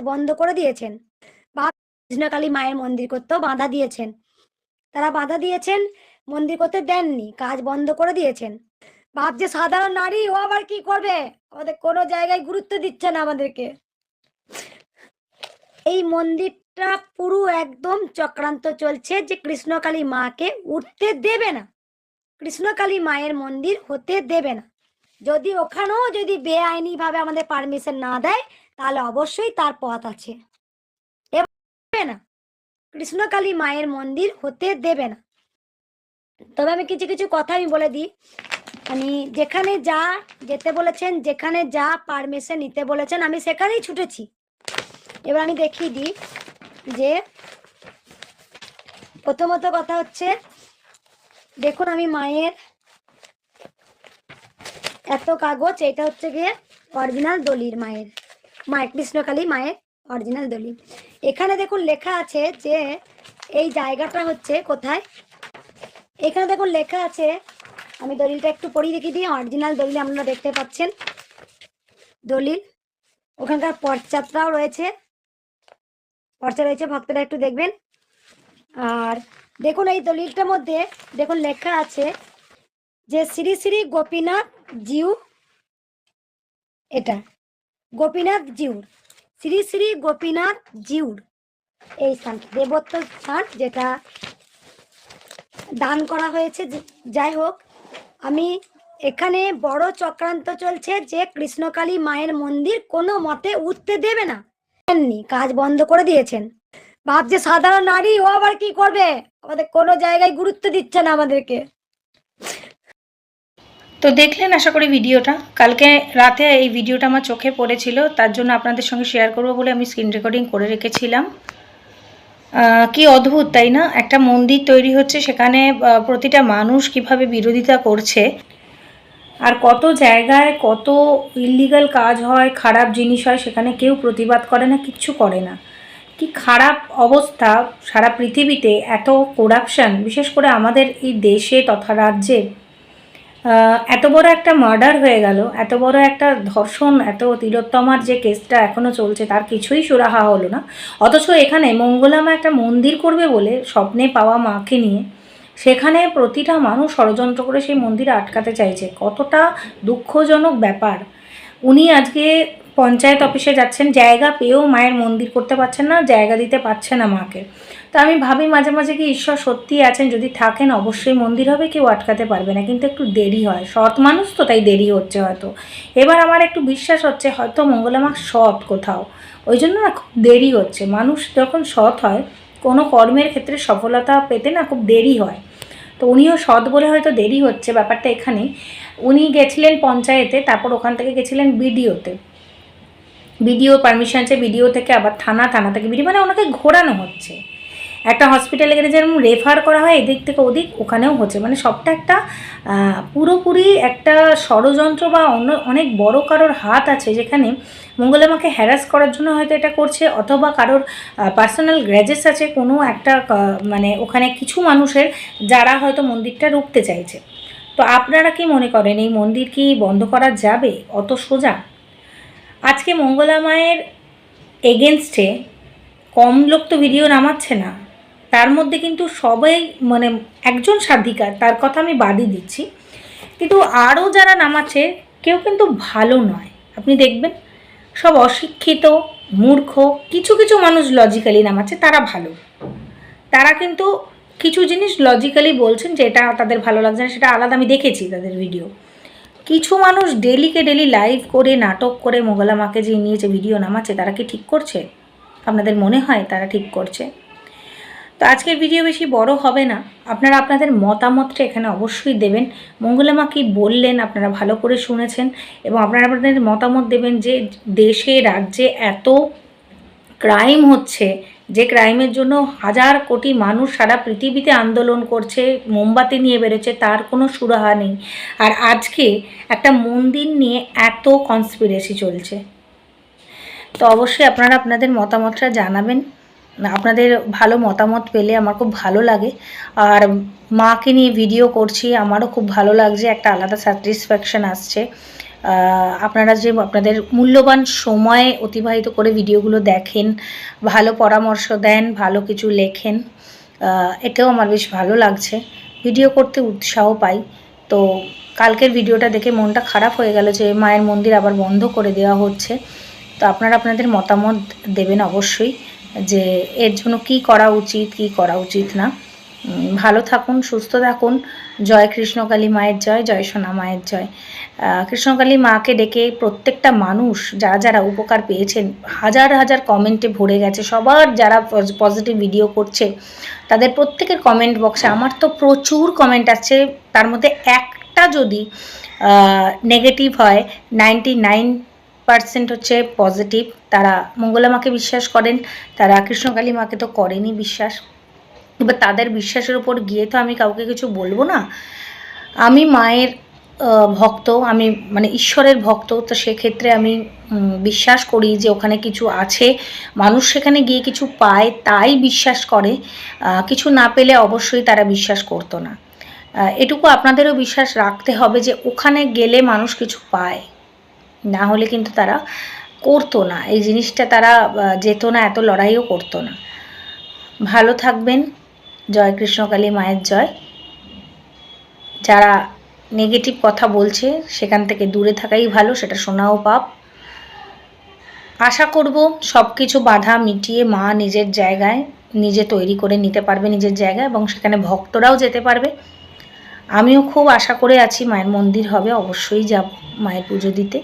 বন্ধ করে দিয়েছেন। বা মায়ের মন্দির করতেও বাধা দিয়েছেন। তারা বাধা দিয়েছেন, মন্দির করতে দেননি, কাজ বন্ধ করে দিয়েছেন। ভাবছে সাধারণ নারী, ও আবার কি করবে? ওদের কোনো জায়গায় গুরুত্ব দিচ্ছে না আমাদেরকে। এই মন্দিরটা পুরো একদম চক্রান্ত চলছে যে কৃষ্ণকালী মাকে উঠতে দেবে না। কৃষ্ণকালী মায়ের মন্দির হতে দেবে না। যদি ওখানেও যদি বেআইনি ভাবে আমাদের পারমিশন না দেয় তাহলে অবশ্যই তার পথ আছে। না। কৃষ্ণকালী মায়ের মন্দির হতে দেবে না। তবে আমি কিছু কিছু কথা আমি বলে দিই। মানে যেখানে যা যেতে বলেছেন, যেখানে যা পারমিশন নিতে বলেছেন, আমি সেখানেই ছুটেছি। এবার আমি দেখিয়ে দিই যে প্রথমত কথা হচ্ছে, দেখুন আমি মায়ের এত কাগজ, এটা হচ্ছে গিয়ে অরিজিনাল দলির মায়ের। মায়ের, কৃষ্ণকালী মায়ের অরিজিনাল দলিল। এখানে দেখুন লেখা আছে যে এই জায়গাটা হচ্ছে কোথায়? এখানে দেখুন লেখা আছে, আমি দলিলটা একটু পড়িয়ে দেখিয়ে দিই অরিজিনাল দলিল আপনারা দেখতে পাচ্ছেন। দলিল, ওখানকার পর্চাটাও রয়েছে। পর্চা রয়েছে, ভক্তরা একটু দেখবেন। আর দেখুন এই দলিলটার মধ্যে দেখুন লেখা আছে যে শ্রী শ্রী গোপীনাথ জিউ, এটা গোপীনাথ জিউর। শ্রী শ্রী গোপীনাথ জিউর। এই স্থানটা দেবত্ব স্থান যেটা দান করা হয়েছে। যাই হোক, আমি এখানে বড় চক্রান্ত চলছে যে কৃষ্ণকালী মায়ের মন্দির কোনো মতে উঠতে দেবে না। কাজ বন্ধ করে দিয়েছেন। ভাবছে সাধারণ নারী, ও আবার কি করবে? আমাদের কোনো জায়গায় গুরুত্ব দিচ্ছে না আমাদেরকে। তো দেখলেন আশা করি ভিডিওটা। কালকে রাতে এই ভিডিওটা আমার চোখে পড়েছিল, তার জন্য আপনাদের সঙ্গে শেয়ার করব বলে আমি স্ক্রিন রেকর্ডিং করে রেখেছিলাম। কি অদ্ভুত, তাই না? একটা মন্দির তৈরি হচ্ছে, সেখানে প্রতিটা মানুষ কীভাবে বিরোধিতা করছে, আর কত জায়গায় কত ইলিগাল কাজ হয়, খারাপ জিনিস হয়, সেখানে কেউ প্রতিবাদ করে না, কিচ্ছু করে না। কি খারাপ অবস্থা, সারা পৃথিবীতে এত করাপশন বিশেষ করে আমাদের এই দেশে তথা রাজ্যে। এত বড় একটা মার্ডার হয়ে গেল, এত বড় একটা ধর্ষণ, এত তিলোত্তমার যে কেসটা এখনও চলছে, তার কিছুই সুরাহা হলো না। অথচ এখানে মঙ্গলামা একটা মন্দির করবে বলে স্বপ্নে পাওয়া মাকে নিয়ে, সেখানে প্রতিটা মানুষ ষড়যন্ত্র করে সেই মন্দির আটকাতে চাইছে। কতটা দুঃখজনক ব্যাপার। উনি আজকে পঞ্চায়েত অফিসে যাচ্ছেন, জায়গা পেয়েও মায়ের মন্দির করতে পারছেন না, জায়গা দিতে পারছে না মাকে। তো আমি ভাবি মাঝে মাঝে কি ঈশ্বর সত্যি আছেন, যদি থাকেন অবশ্যই মন্দির হবে, কেউ আটকাতে পারবে না, কিন্তু একটু দেরি হয়। সৎ মানুষ তো তাই দেরি হচ্ছে হয়তো। এবার আমার একটু বিশ্বাস হচ্ছে, হয়তো মঙ্গলামা সৎ কোথাও। ওই জন্য না খুব দেরি হচ্ছে। মানুষ যখন সৎ হয়, কোনো কর্মের ক্ষেত্রে সফলতা পেতে না খুব দেরি হয়। তো উনিও সৎ বলে হয়তো দেরি হচ্ছে। ব্যাপারটা এখানেই। উনি গেছিলেন পঞ্চায়েতে, তারপর ওখান থেকে গেছিলেন বিডিওতে। বিডিও পারমিশন আছে, বিডিও থেকে আবার থানা থানা থেকে বিডিও মানে ওনাকে ঘোরানো হচ্ছে। একটা হসপিটালে গেলে যেরকম রেফার করা হয়, এদিক থেকে ওদিক ওখানেও হচ্ছে। মানে সবটা একটা পুরোপুরি একটা ষড়যন্ত্র বা অন্য অনেক বড় কারোর হাত আছে যেখানে মঙ্গলামাকে হ্যারাস করার জন্য হয়তো এটা করছে, অথবা কারোর পার্সোনাল গ্র্যাজেস আছে কোনো একটা মানে ওখানে কিছু মানুষের যারা হয়তো মন্দিরটা রুখতে চাইছে। তো আপনারা কি মনে করেন, এই মন্দির কি বন্ধ করা যাবে? অত সোজা? আজকে মঙ্গলা মায়ের এগেনস্টে কম লোক তো ভিডিও নামাচ্ছে না। তার মধ্যে কিন্তু সবাই মানে একজন সাধিকার, তার কথা আমি বাদই দিচ্ছি। কিন্তু আরও যারা নামাচ্ছে, কেউ কিন্তু ভালো নয়। আপনি দেখবেন, সব অশিক্ষিত, মূর্খ, কিছু কিছু মানুষ লজিক্যালি নামাচ্ছে, তারা ভালো। তারা কিন্তু কিছু জিনিস লজিক্যালি বলছেন যে এটা তাদের ভালো লাগছে না, সেটা আলাদা আমি দেখেছি তাদের ভিডিও কিছু মানুষ ডেলিকে ডেলি লাইভ করে নাটক করে মোগলা মাকে যে নিয়ে যে ভিডিও নামাচ্ছে, তারা কি ঠিক করছে? আপনাদের মনে হয় তারা ঠিক করছে? তো আজকের ভিডিও বেশি বড় হবে না। আপনারা আপনাদের মতামতটা এখানে অবশ্যই দেবেন। মঙ্গলামা কি বললেন, আপনারা ভালো করে শুনেছেন এবং আপনারা আপনাদের মতামত দেবেন যে দেশে, রাজ্যে এত ক্রাইম হচ্ছে যে ক্রাইমের জন্য হাজার কোটি মানুষ সারা পৃথিবীতে আন্দোলন করছে, মোমবাতি নিয়ে বেরোচ্ছে তার কোনো সুরাহা নেই। আর আজকে একটা মন্দির নিয়ে এত কনস্পিরেসি চলছে। তো অবশ্যই আপনারা আপনাদের মতামতটা জানাবেন। আপনাদের ভালো মতামত পেলে আমার খুব ভালো লাগে। আর মাকে নিয়ে ভিডিও করছি, আমারও খুব ভালো লাগছে, একটা আলাদা স্যাটিসফ্যাকশন আসছে। আপনারা যে আপনাদের মূল্যবান সময় অতিবাহিত করে ভিডিওগুলো দেখেন, ভালো পরামর্শ দেন, ভালো কিছু লেখেন এতেও আমার বেশ ভালো লাগছে। ভিডিও করতে উৎসাহ পাই। তো কালকের ভিডিওটা দেখে মনটা খারাপ হয়ে গেল যে মায়ের মন্দির আবার বন্ধ করে দেওয়া হচ্ছে। তো আপনারা আপনাদের মতামত দেবেন অবশ্যই যে এর জন্য কি করা উচিত, কি করা উচিত না। ভালো থাকুন, সুস্থ থাকুন। জয় কৃষ্ণকালী মায়ের জয় জয় সোনা মায়ের জয়। কৃষ্ণকালী মাকে ডেকে প্রত্যেকটা মানুষ যারা যারা উপকার পেয়েছেন, হাজার হাজার কমেন্টে ভরে গেছে। সবার যারা পজিটিভ ভিডিও করছে, তাদের প্রত্যেকের কমেন্ট বক্সে আমার তো প্রচুর কমেন্ট আছে। তার মধ্যে একটা যদি নেগেটিভ হয় নাইনটি নাইন পার্সেন্ট হচ্ছে পজিটিভ তারা মঙ্গলা মাকে বিশ্বাস করেন, তারা কৃষ্ণকালী মাকে তো করেনি বিশ্বাস। এবার তাদের বিশ্বাসের উপর গিয়ে তো আমি কাউকে কিছু বলব না। আমি মায়ের ভক্ত, আমি মানে ঈশ্বরের ভক্ত, তো সেক্ষেত্রে আমি বিশ্বাস করি যে ওখানে কিছু আছে। মানুষ সেখানে গিয়ে কিছু পায়, তাই বিশ্বাস করে। কিছু না পেলে অবশ্যই তারা বিশ্বাস করতো না। এটুকু আপনাদেরও বিশ্বাস রাখতে হবে যে ওখানে গেলে মানুষ কিছু পায়। না হলে কিন্তু তারা করতো না। এই জিনিসটা তারা যেত না, এত লড়াইও করতো না। ভালো থাকবেন। জয় কৃষ্ণকালী মায়ের জয়। যারা নেগেটিভ কথা বলছে, সেখান থেকে দূরে থাকাই ভালো, সেটা শোনাও পাপ। আশা করব সব কিছু বাধা মিটিয়ে মা নিজের জায়গায় নিজে তৈরি করে নিতে পারবে নিজের জায়গায় এবং সেখানে ভক্তরাও যেতে পারবে। আমিও খুব আশা করে আছি মায়ের মন্দির হবে, অবশ্যই যাব মায়ের পুজো দিতে।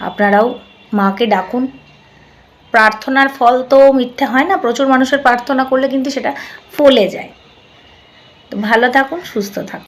আপনারাও মাকে ডাকুন। প্রার্থনার ফল তো মিথ্যে হয় না, প্রচুর মানুষের প্রার্থনা করলে কিন্তু সেটা ফলে যায়। তো ভালো থাকুন, সুস্থ থাকুন।